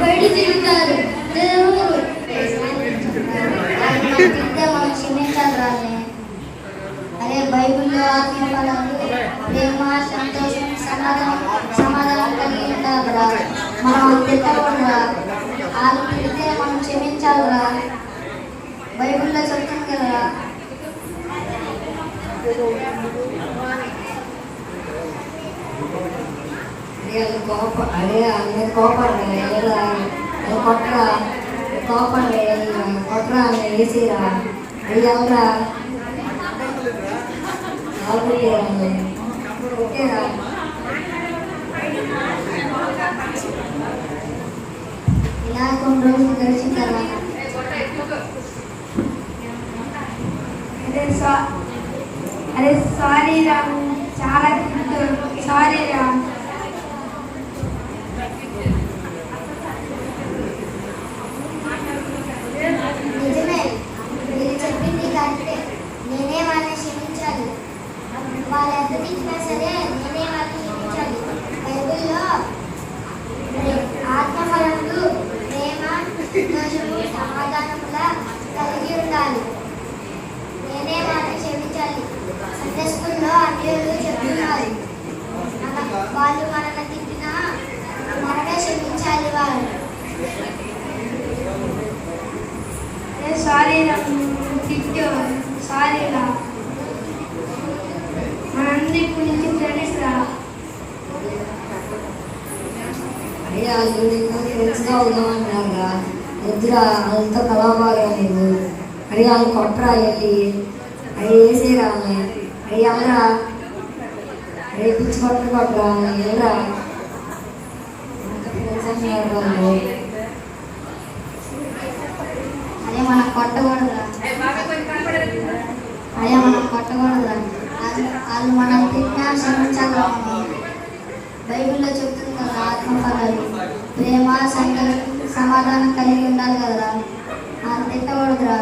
బయట తిరుగుతారు దేవుడు తింటే మనం క్షమించాలి రాలే అరే బైబిల్లో ఆత్మ ఫలాలు ప్రేమ సంతోషం సమాధానం సమాధానం కలిగి ఉండాలిరా మనం అది తిట్టకూడదురా వాళ్ళు తిడితే మనం క్షమించాలిరా బైబిల్లో చెప్తుంది కదరా అరే అది కోప అరే అన్నీ కోపడరా ఎలా కొట్టరా కోపడరా కొట్టరా అని వేసిరా అది ఎవరా ఎవరు ఓకేరా ఇలా కొన్ని రోజులు గడిచిన తర్వాత అరే సా అరే సారీ రామ్ చాలా సారీ రామ్ నిజమే మీరు చెప్పింది కరెక్టే నేనే వాళ్ళని క్షమించాలి వాళ్ళు ఎంత తిట్టినా సరే నేనే వాళ్ళని క్షమించాలి బైబిల్లో ప్రే- ఆత్మఫలములు ప్రేమ సంతోషము సమాధానముల కలిగి ఉండాలి నేనే వాళ్ళని క్షమించాలి సండే స్కూల్లో అన్యులు చెప్తున్నారు మన- వాళ్ళు మనల్ని తిట్టినా మనమే క్షమించాలి వాళ్ళు అరే సారీ రామ్ సారీ రా మనందరి గురించి ఫ్రెండ్స్ రా అరే వద్దురా వాళ్ళతో కలవబాగా నువ్వు అరే వాళ్ళు కొట్టరా వెళ్ళి అరే వేసేరా అరే ఎవరా అరే పిచ్చి కొట్టరా ఎవరా చేయకూడదు అదే మనం కొట్టకూడదు అదే మనం కొట్టకూడదు వాళ్ళు వాళ్ళు మనం తిన్నా క్షమించాలి బైబిల్లో చెప్తుంది కదా ఆత్మఫలాలు ప్రేమ సంకల్పం సమాధానం కలిగి ఉండాలి కదరా వాళ్ళు తిట్టకూడదురా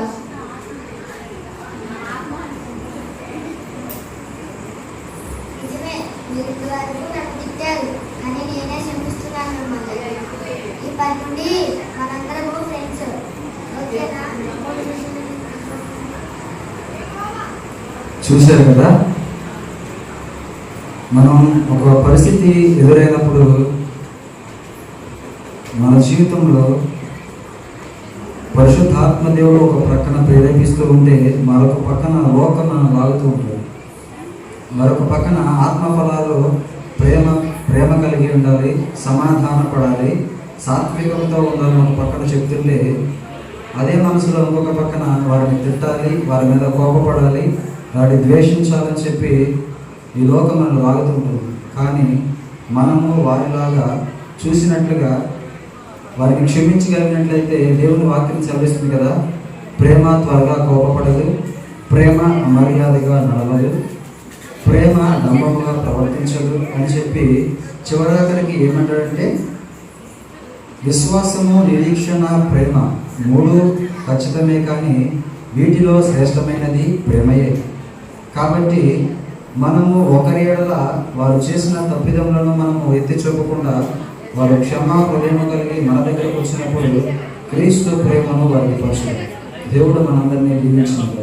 నిజమే మీరు ఇంతవరకు నన్ను తిట్టారు కానీ నేనే క్షమిస్తున్నాను మిమ్మల్ని. ఇప్పటి నుండి మనందరము ఫ్రెండ్స్ ఓకేనా? చూశారు కదా? మనం ఒక పరిస్థితి ఎదురైనప్పుడు మన జీవితంలో పరిశుద్ధాత్మ దేవుడు ఒక ప్రక్కన ప్రేరేపిస్తూ ఉంటే మరొక పక్కన లోకం మనం లాగుతూ ఉంటుంది మరొక పక్కన ఆత్మఫలాలు ప్రేమ ప్రేమ కలిగి ఉండాలి సమాధాన పడాలి సాత్వికంతో ఉండాలని ఒక పక్కన చెప్తుంటే అదే మనసులో ఇంకొక పక్కన వారిని తిట్టాలి వారి మీద కోపపడాలి వారిని ద్వేషించాలని చెప్పి ఈ లోకం మనం లాగుతుంటుంది కానీ మనము వారిలాగా చూసినట్లుగా వారిని క్షమించగలిగినట్లయితే దేవుని వాక్యం చదివిస్తుంది కదా ప్రేమ త్వరగా కోపపడదు ప్రేమ మర్యాదగా నడవదు ప్రేమ నమ్మకంగా ప్రవర్తించదు అని చెప్పి చివరాఖరికి ఏమంటాడంటే విశ్వాసము నిరీక్షణ ప్రేమ మూడు ఖచ్చితమే కానీ వీటిలో శ్రేష్టమైనది ప్రేమయే. కాబట్టి మనము ఒకరి ఏడల వారు చేసిన తప్పిదములను మనము ఎత్తి చూపకుండా వారు క్షమా హృదయం కలిగి మన దగ్గరకు వచ్చినప్పుడు క్రీస్తు ప్రేమను వారికి పరచు దేవుడు మనందరినీ దీవించినట్టు